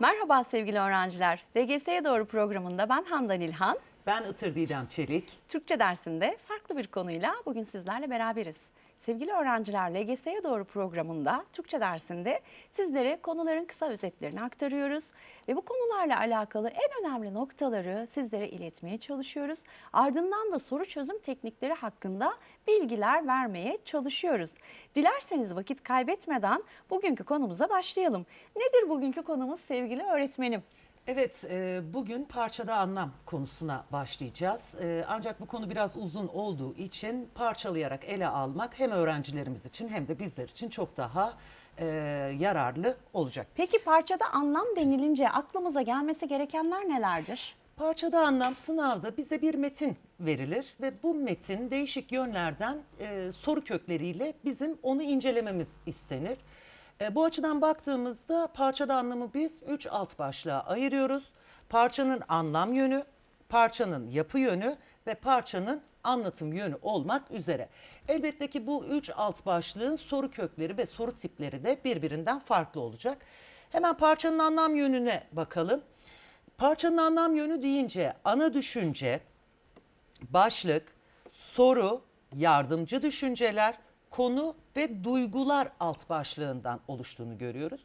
Merhaba sevgili öğrenciler. DGS'ye doğru programında ben Handan İlhan. Ben Itır Didem Çelik. Türkçe dersinde farklı bir konuyla bugün sizlerle beraberiz. Sevgili öğrenciler LGS'ye doğru programında Türkçe dersinde sizlere konuların kısa özetlerini aktarıyoruz ve bu konularla alakalı en önemli noktaları sizlere iletmeye çalışıyoruz. Ardından da soru çözüm teknikleri hakkında bilgiler vermeye çalışıyoruz. Dilerseniz vakit kaybetmeden bugünkü konumuza başlayalım. Nedir bugünkü konumuz sevgili öğretmenim? Evet, e, bugün parçada anlam konusuna başlayacağız. E, ancak bu konu biraz uzun olduğu için parçalayarak ele almak hem öğrencilerimiz için hem de bizler için çok daha e, yararlı olacak. Peki parçada anlam denilince aklımıza gelmesi gerekenler nelerdir? Parçada anlam sınavda bize bir metin verilir ve bu metin değişik yönlerden e, soru kökleriyle bizim onu incelememiz istenir. E, bu açıdan baktığımızda parçada anlamı biz üç alt başlığa ayırıyoruz. Parçanın anlam yönü, parçanın yapı yönü ve parçanın anlatım yönü olmak üzere. Elbette ki bu üç alt başlığın soru kökleri ve soru tipleri de birbirinden farklı olacak. Hemen parçanın anlam yönüne bakalım. Parçanın anlam yönü deyince ana düşünce, başlık, soru, yardımcı düşünceler, konu ve duygular alt başlığından oluştuğunu görüyoruz.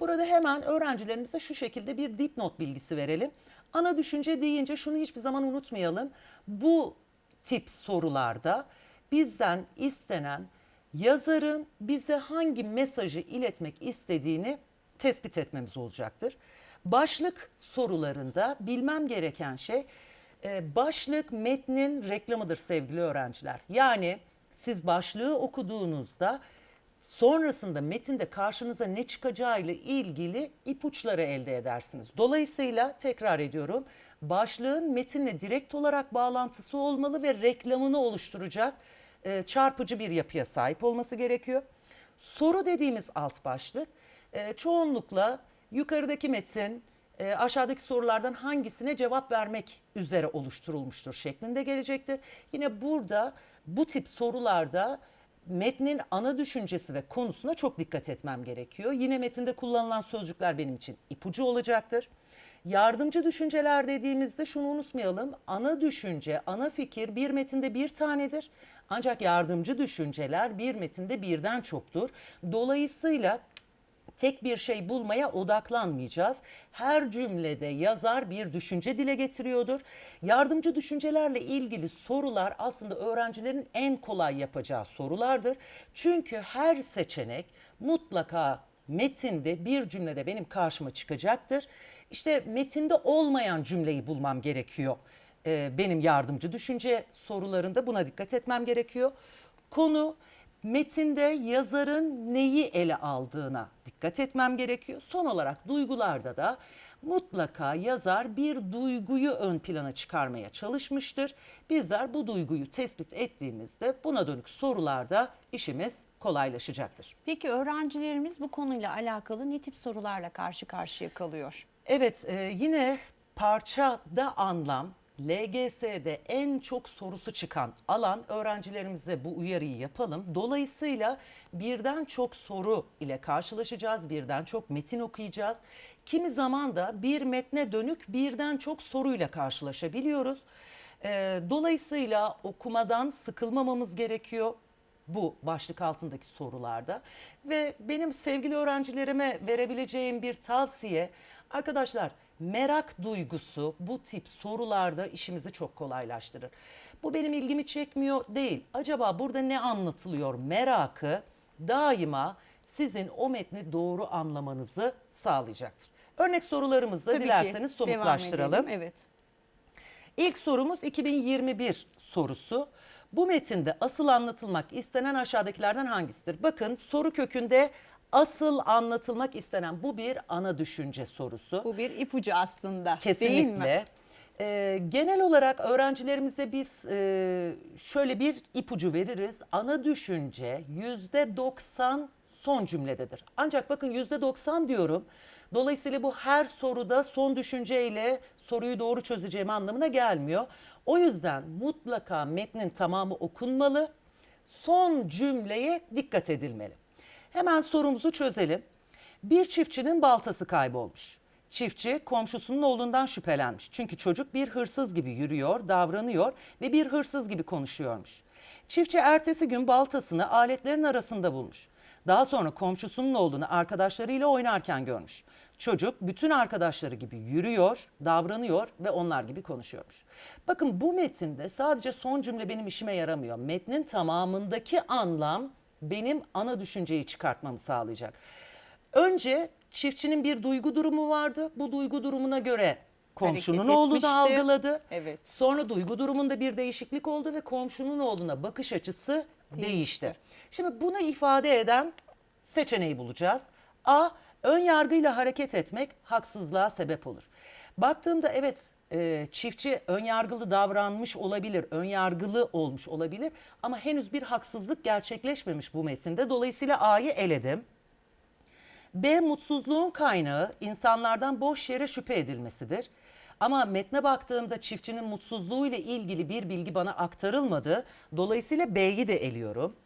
Burada hemen öğrencilerimize şu şekilde bir dipnot bilgisi verelim. Ana düşünce deyince şunu hiçbir zaman unutmayalım. Bu tip sorularda bizden istenen yazarın bize hangi mesajı iletmek istediğini tespit etmemiz olacaktır. Başlık sorularında bilmem gereken şey e, başlık metnin reklamıdır sevgili öğrenciler. Yani siz başlığı okuduğunuzda sonrasında metinde karşınıza ne çıkacağıyla ilgili ipuçları elde edersiniz. Dolayısıyla tekrar ediyorum başlığın metinle direkt olarak bağlantısı olmalı ve reklamını oluşturacak e, çarpıcı bir yapıya sahip olması gerekiyor. Soru dediğimiz alt başlık e, çoğunlukla yukarıdaki metin e, aşağıdaki sorulardan hangisine cevap vermek üzere oluşturulmuştur şeklinde gelecektir. Yine burada bu tip sorularda metnin ana düşüncesi ve konusuna çok dikkat etmem gerekiyor. Yine metinde kullanılan sözcükler benim için ipucu olacaktır. Yardımcı düşünceler dediğimizde şunu unutmayalım. Ana düşünce, ana fikir bir metinde bir tanedir. Ancak yardımcı düşünceler bir metinde birden çoktur. Dolayısıyla tek bir şey bulmaya odaklanmayacağız. Her cümlede yazar bir düşünce dile getiriyordur. Yardımcı düşüncelerle ilgili sorular aslında öğrencilerin en kolay yapacağı sorulardır. Çünkü her seçenek mutlaka metinde bir cümlede benim karşıma çıkacaktır. İşte metinde olmayan cümleyi bulmam gerekiyor. Ee, benim yardımcı düşünce sorularında buna dikkat etmem gerekiyor. Konu metinde yazarın neyi ele aldığına dikkat etmem gerekiyor. Son olarak duygularda da mutlaka yazar bir duyguyu ön plana çıkarmaya çalışmıştır. Bizler bu duyguyu tespit ettiğimizde buna dönük sorularda işimiz kolaylaşacaktır. Peki öğrencilerimiz bu konuyla alakalı ne tip sorularla karşı karşıya kalıyor? Evet e, yine parçada anlam LGS'de en çok sorusu çıkan alan öğrencilerimize bu uyarıyı yapalım. Dolayısıyla birden çok soru ile karşılaşacağız, birden çok metin okuyacağız. Kimi zaman da bir metne dönük birden çok soruyla karşılaşabiliyoruz. E, dolayısıyla okumadan sıkılmamamız gerekiyor bu başlık altındaki sorularda ve benim sevgili öğrencilerime verebileceğim bir tavsiye arkadaşlar merak duygusu bu tip sorularda işimizi çok kolaylaştırır. Bu benim ilgimi çekmiyor değil. Acaba burada ne anlatılıyor merakı daima sizin o metni doğru anlamanızı sağlayacaktır. Örnek sorularımızı Tabii ki. dilerseniz Devam somutlaştıralım. edelim, Evet. İlk sorumuz 2021 sorusu. Bu metinde asıl anlatılmak istenen aşağıdakilerden hangisidir? Bakın soru kökünde asıl anlatılmak istenen bu bir ana düşünce sorusu. Bu bir ipucu aslında değil mi? Kesinlikle. Ee, genel olarak öğrencilerimize biz e, şöyle bir ipucu veririz. Ana düşünce yüzde 90 son cümlededir. Ancak bakın yüzde 90 diyorum. Dolayısıyla bu her soruda son düşünceyle soruyu doğru çözeceğim anlamına gelmiyor. O yüzden mutlaka metnin tamamı okunmalı. Son cümleye dikkat edilmeli. Hemen sorumuzu çözelim. Bir çiftçinin baltası kaybolmuş. Çiftçi komşusunun oğlundan şüphelenmiş. Çünkü çocuk bir hırsız gibi yürüyor, davranıyor ve bir hırsız gibi konuşuyormuş. Çiftçi ertesi gün baltasını aletlerin arasında bulmuş. Daha sonra komşusunun oğlunu arkadaşlarıyla oynarken görmüş. Çocuk bütün arkadaşları gibi yürüyor, davranıyor ve onlar gibi konuşuyormuş. Bakın bu metinde sadece son cümle benim işime yaramıyor. Metnin tamamındaki anlam benim ana düşünceyi çıkartmamı sağlayacak. Önce çiftçinin bir duygu durumu vardı. Bu duygu durumuna göre komşunun Hareket oğlu da etmişti. algıladı. Evet. Sonra duygu durumunda bir değişiklik oldu ve komşunun oğluna bakış açısı değişti. Şimdi bunu ifade eden seçeneği bulacağız. A. Ön yargıyla hareket etmek haksızlığa sebep olur. Baktığımda evet e, çiftçi ön yargılı davranmış olabilir, ön yargılı olmuş olabilir ama henüz bir haksızlık gerçekleşmemiş bu metinde. Dolayısıyla A'yı eledim. B. Mutsuzluğun kaynağı insanlardan boş yere şüphe edilmesidir. Ama metne baktığımda çiftçinin mutsuzluğu ile ilgili bir bilgi bana aktarılmadı. Dolayısıyla B'yi de eliyorum.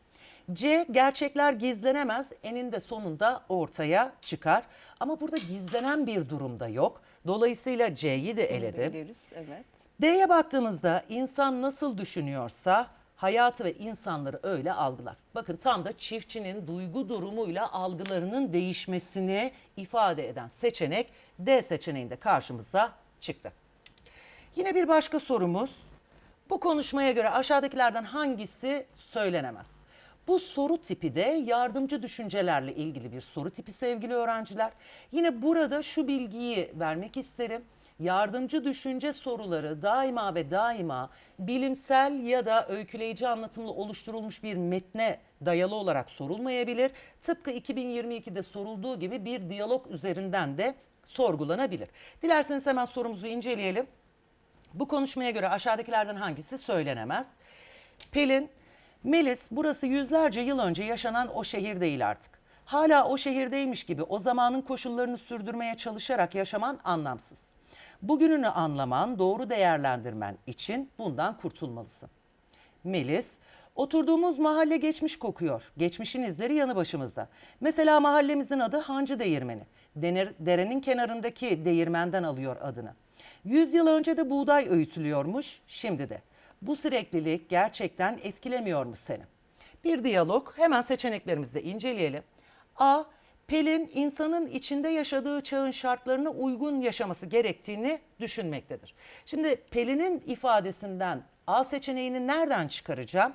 C. Gerçekler gizlenemez. Eninde sonunda ortaya çıkar. Ama burada gizlenen bir durumda yok. Dolayısıyla C'yi de eledim. Eleriz, evet. D'ye baktığımızda insan nasıl düşünüyorsa hayatı ve insanları öyle algılar. Bakın tam da çiftçinin duygu durumuyla algılarının değişmesini ifade eden seçenek D seçeneğinde karşımıza çıktı. Yine bir başka sorumuz. Bu konuşmaya göre aşağıdakilerden hangisi söylenemez? Bu soru tipi de yardımcı düşüncelerle ilgili bir soru tipi sevgili öğrenciler. Yine burada şu bilgiyi vermek isterim. Yardımcı düşünce soruları daima ve daima bilimsel ya da öyküleyici anlatımla oluşturulmuş bir metne dayalı olarak sorulmayabilir. Tıpkı 2022'de sorulduğu gibi bir diyalog üzerinden de sorgulanabilir. Dilerseniz hemen sorumuzu inceleyelim. Bu konuşmaya göre aşağıdakilerden hangisi söylenemez? Pelin, Melis burası yüzlerce yıl önce yaşanan o şehir değil artık. Hala o şehirdeymiş gibi o zamanın koşullarını sürdürmeye çalışarak yaşaman anlamsız. Bugününü anlaman, doğru değerlendirmen için bundan kurtulmalısın. Melis, oturduğumuz mahalle geçmiş kokuyor. Geçmişin izleri yanı başımızda. Mesela mahallemizin adı Hancı Değirmeni. Dener- derenin kenarındaki değirmenden alıyor adını. Yüz yıl önce de buğday öğütülüyormuş, şimdi de. Bu süreklilik gerçekten etkilemiyor mu seni? Bir diyalog hemen seçeneklerimizde inceleyelim. A. Pelin insanın içinde yaşadığı çağın şartlarına uygun yaşaması gerektiğini düşünmektedir. Şimdi Pelin'in ifadesinden A seçeneğini nereden çıkaracağım?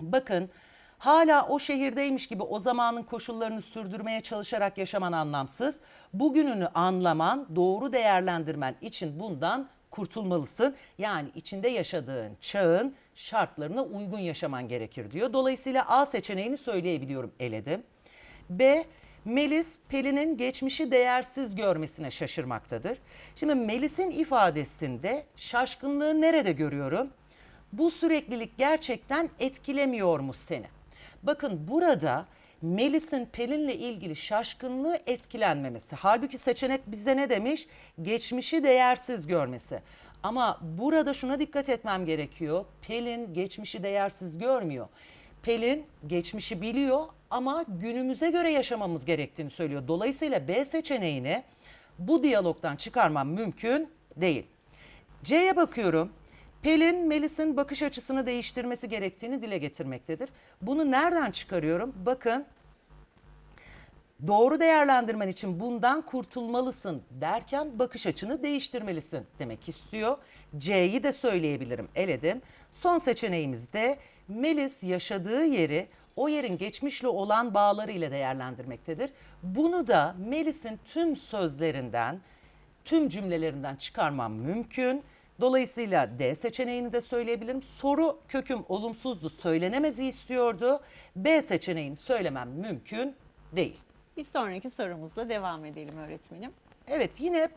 Bakın hala o şehirdeymiş gibi o zamanın koşullarını sürdürmeye çalışarak yaşaman anlamsız. Bugününü anlaman, doğru değerlendirmen için bundan kurtulmalısın. Yani içinde yaşadığın çağın şartlarına uygun yaşaman gerekir diyor. Dolayısıyla A seçeneğini söyleyebiliyorum eledim. B. Melis Pelin'in geçmişi değersiz görmesine şaşırmaktadır. Şimdi Melis'in ifadesinde şaşkınlığı nerede görüyorum? Bu süreklilik gerçekten etkilemiyor mu seni? Bakın burada Melis'in Pelin'le ilgili şaşkınlığı etkilenmemesi. Halbuki seçenek bize ne demiş? Geçmişi değersiz görmesi. Ama burada şuna dikkat etmem gerekiyor. Pelin geçmişi değersiz görmüyor. Pelin geçmişi biliyor ama günümüze göre yaşamamız gerektiğini söylüyor. Dolayısıyla B seçeneğini bu diyalogdan çıkarmam mümkün değil. C'ye bakıyorum. Pelin, Melis'in bakış açısını değiştirmesi gerektiğini dile getirmektedir. Bunu nereden çıkarıyorum? Bakın doğru değerlendirmen için bundan kurtulmalısın derken bakış açını değiştirmelisin demek istiyor. C'yi de söyleyebilirim eledim. Son seçeneğimiz de Melis yaşadığı yeri o yerin geçmişle olan bağlarıyla değerlendirmektedir. Bunu da Melis'in tüm sözlerinden, tüm cümlelerinden çıkarmam mümkün. Dolayısıyla D seçeneğini de söyleyebilirim. Soru köküm olumsuzdu, söylenemezi istiyordu. B seçeneğini söylemem mümkün değil. Bir sonraki sorumuzla devam edelim öğretmenim. Evet yine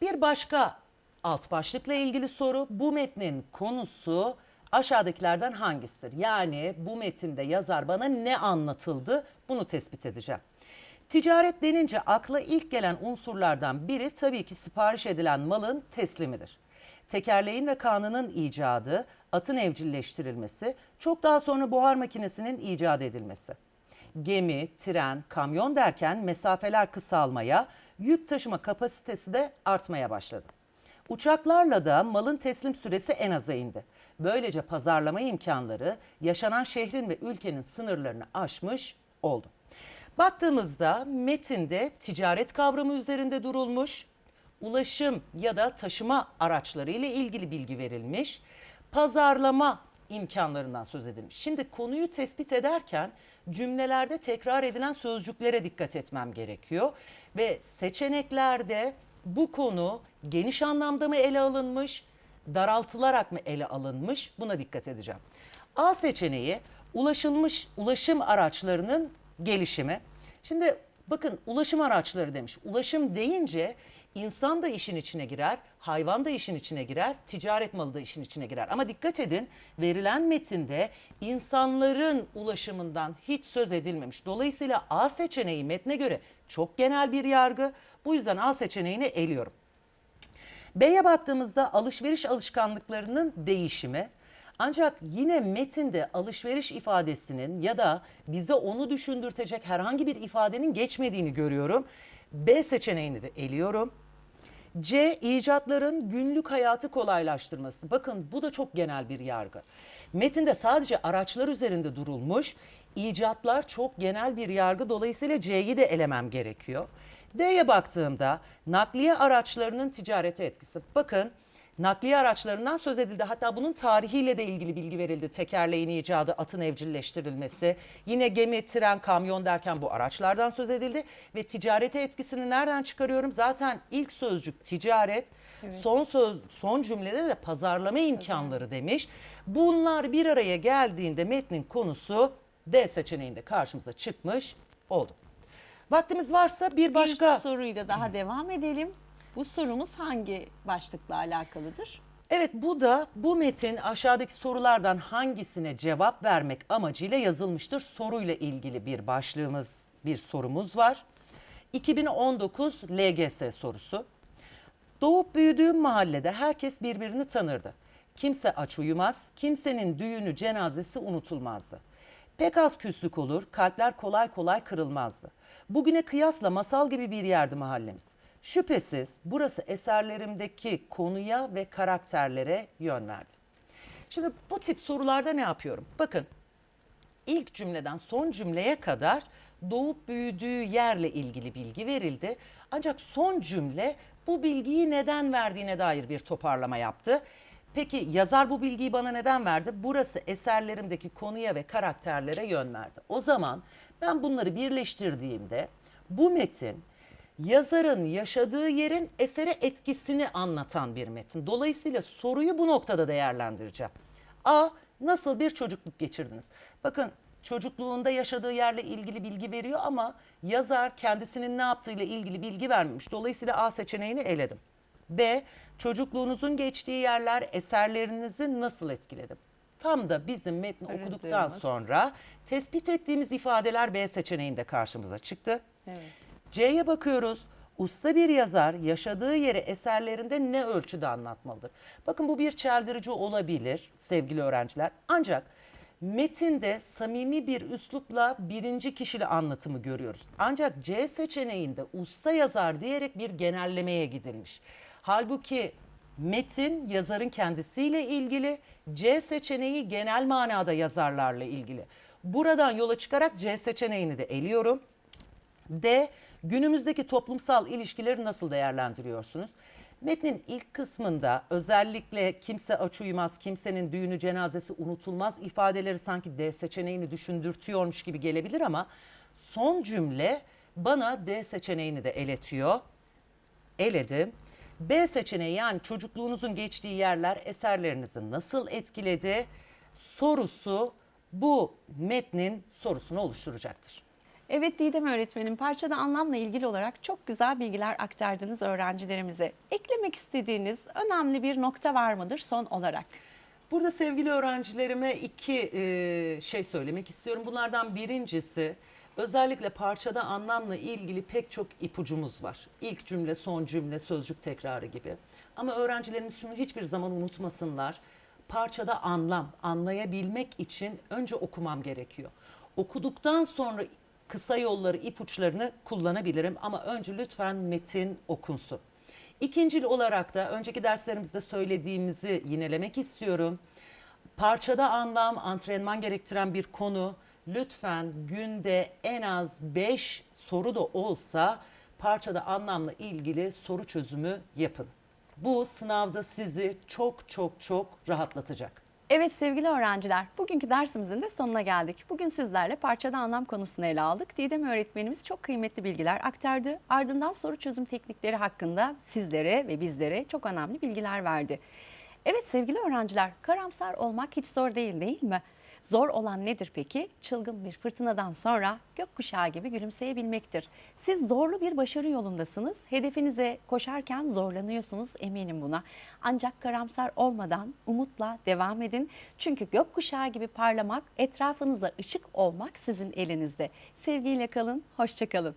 bir başka alt başlıkla ilgili soru. Bu metnin konusu aşağıdakilerden hangisidir? Yani bu metinde yazar bana ne anlatıldı bunu tespit edeceğim. Ticaret denince akla ilk gelen unsurlardan biri tabii ki sipariş edilen malın teslimidir. Tekerleğin ve kanının icadı, atın evcilleştirilmesi, çok daha sonra buhar makinesinin icat edilmesi gemi, tren, kamyon derken mesafeler kısalmaya, yük taşıma kapasitesi de artmaya başladı. Uçaklarla da malın teslim süresi en aza indi. Böylece pazarlama imkanları yaşanan şehrin ve ülkenin sınırlarını aşmış oldu. Baktığımızda metinde ticaret kavramı üzerinde durulmuş, ulaşım ya da taşıma araçları ile ilgili bilgi verilmiş, pazarlama imkanlarından söz edilmiş. Şimdi konuyu tespit ederken cümlelerde tekrar edilen sözcüklere dikkat etmem gerekiyor ve seçeneklerde bu konu geniş anlamda mı ele alınmış, daraltılarak mı ele alınmış buna dikkat edeceğim. A seçeneği ulaşılmış ulaşım araçlarının gelişimi. Şimdi bakın ulaşım araçları demiş. Ulaşım deyince insan da işin içine girer, hayvan da işin içine girer, ticaret malı da işin içine girer. Ama dikkat edin verilen metinde insanların ulaşımından hiç söz edilmemiş. Dolayısıyla A seçeneği metne göre çok genel bir yargı. Bu yüzden A seçeneğini eliyorum. B'ye baktığımızda alışveriş alışkanlıklarının değişimi. Ancak yine metinde alışveriş ifadesinin ya da bize onu düşündürtecek herhangi bir ifadenin geçmediğini görüyorum. B seçeneğini de eliyorum. C icatların günlük hayatı kolaylaştırması. Bakın bu da çok genel bir yargı. Metinde sadece araçlar üzerinde durulmuş. İcatlar çok genel bir yargı dolayısıyla C'yi de elemem gerekiyor. D'ye baktığımda nakliye araçlarının ticarete etkisi. Bakın nakliye araçlarından söz edildi. Hatta bunun tarihiyle de ilgili bilgi verildi. Tekerleğin icadı, atın evcilleştirilmesi, yine gemi, tren, kamyon derken bu araçlardan söz edildi. Ve ticarete etkisini nereden çıkarıyorum? Zaten ilk sözcük ticaret, son söz, son cümlede de pazarlama imkanları demiş. Bunlar bir araya geldiğinde metnin konusu D seçeneğinde karşımıza çıkmış oldu. Vaktimiz varsa bir başka Bir soruyla daha devam edelim. Bu sorumuz hangi başlıkla alakalıdır? Evet bu da bu metin aşağıdaki sorulardan hangisine cevap vermek amacıyla yazılmıştır soruyla ilgili bir başlığımız, bir sorumuz var. 2019 LGS sorusu. Doğup büyüdüğüm mahallede herkes birbirini tanırdı. Kimse aç uyumaz, kimsenin düğünü cenazesi unutulmazdı. Pek az küslük olur, kalpler kolay kolay kırılmazdı. Bugüne kıyasla masal gibi bir yerdi mahallemiz. Şüphesiz burası eserlerimdeki konuya ve karakterlere yön verdi. Şimdi bu tip sorularda ne yapıyorum? Bakın ilk cümleden son cümleye kadar doğup büyüdüğü yerle ilgili bilgi verildi. Ancak son cümle bu bilgiyi neden verdiğine dair bir toparlama yaptı. Peki yazar bu bilgiyi bana neden verdi? Burası eserlerimdeki konuya ve karakterlere yön verdi. O zaman ben bunları birleştirdiğimde bu metin yazarın yaşadığı yerin esere etkisini anlatan bir metin. Dolayısıyla soruyu bu noktada değerlendireceğim. A. Nasıl bir çocukluk geçirdiniz? Bakın çocukluğunda yaşadığı yerle ilgili bilgi veriyor ama yazar kendisinin ne yaptığıyla ilgili bilgi vermemiş. Dolayısıyla A seçeneğini eledim. B. Çocukluğunuzun geçtiği yerler eserlerinizi nasıl etkiledi? Tam da bizim metni okuduktan Aradığımız. sonra tespit ettiğimiz ifadeler B seçeneğinde karşımıza çıktı. Evet. C'ye bakıyoruz. Usta bir yazar yaşadığı yeri eserlerinde ne ölçüde anlatmalıdır? Bakın bu bir çeldirici olabilir sevgili öğrenciler. Ancak metinde samimi bir üslupla birinci kişili anlatımı görüyoruz. Ancak C seçeneğinde usta yazar diyerek bir genellemeye gidilmiş. Halbuki metin yazarın kendisiyle ilgili, C seçeneği genel manada yazarlarla ilgili. Buradan yola çıkarak C seçeneğini de eliyorum. D. Günümüzdeki toplumsal ilişkileri nasıl değerlendiriyorsunuz? Metnin ilk kısmında özellikle kimse aç uyumaz, kimsenin düğünü cenazesi unutulmaz ifadeleri sanki D seçeneğini düşündürtüyormuş gibi gelebilir ama son cümle bana D seçeneğini de eletiyor. Eledim. B seçeneği yani çocukluğunuzun geçtiği yerler eserlerinizi nasıl etkiledi sorusu bu metnin sorusunu oluşturacaktır. Evet Didem öğretmenim parçada anlamla ilgili olarak çok güzel bilgiler aktardınız öğrencilerimize. Eklemek istediğiniz önemli bir nokta var mıdır son olarak? Burada sevgili öğrencilerime iki e, şey söylemek istiyorum. Bunlardan birincisi özellikle parçada anlamla ilgili pek çok ipucumuz var. İlk cümle, son cümle, sözcük tekrarı gibi. Ama öğrencilerimiz şunu hiçbir zaman unutmasınlar. Parçada anlam, anlayabilmek için önce okumam gerekiyor. Okuduktan sonra kısa yolları, ipuçlarını kullanabilirim ama önce lütfen metin okunsun. İkincil olarak da önceki derslerimizde söylediğimizi yinelemek istiyorum. Parçada anlam, antrenman gerektiren bir konu. Lütfen günde en az 5 soru da olsa parçada anlamla ilgili soru çözümü yapın. Bu sınavda sizi çok çok çok rahatlatacak. Evet sevgili öğrenciler, bugünkü dersimizin de sonuna geldik. Bugün sizlerle parçada anlam konusunu ele aldık. Didem öğretmenimiz çok kıymetli bilgiler aktardı. Ardından soru çözüm teknikleri hakkında sizlere ve bizlere çok önemli bilgiler verdi. Evet sevgili öğrenciler, karamsar olmak hiç zor değil değil mi? Zor olan nedir peki? Çılgın bir fırtınadan sonra gökkuşağı gibi gülümseyebilmektir. Siz zorlu bir başarı yolundasınız. Hedefinize koşarken zorlanıyorsunuz eminim buna. Ancak karamsar olmadan umutla devam edin. Çünkü gökkuşağı gibi parlamak, etrafınıza ışık olmak sizin elinizde. Sevgiyle kalın, hoşça kalın.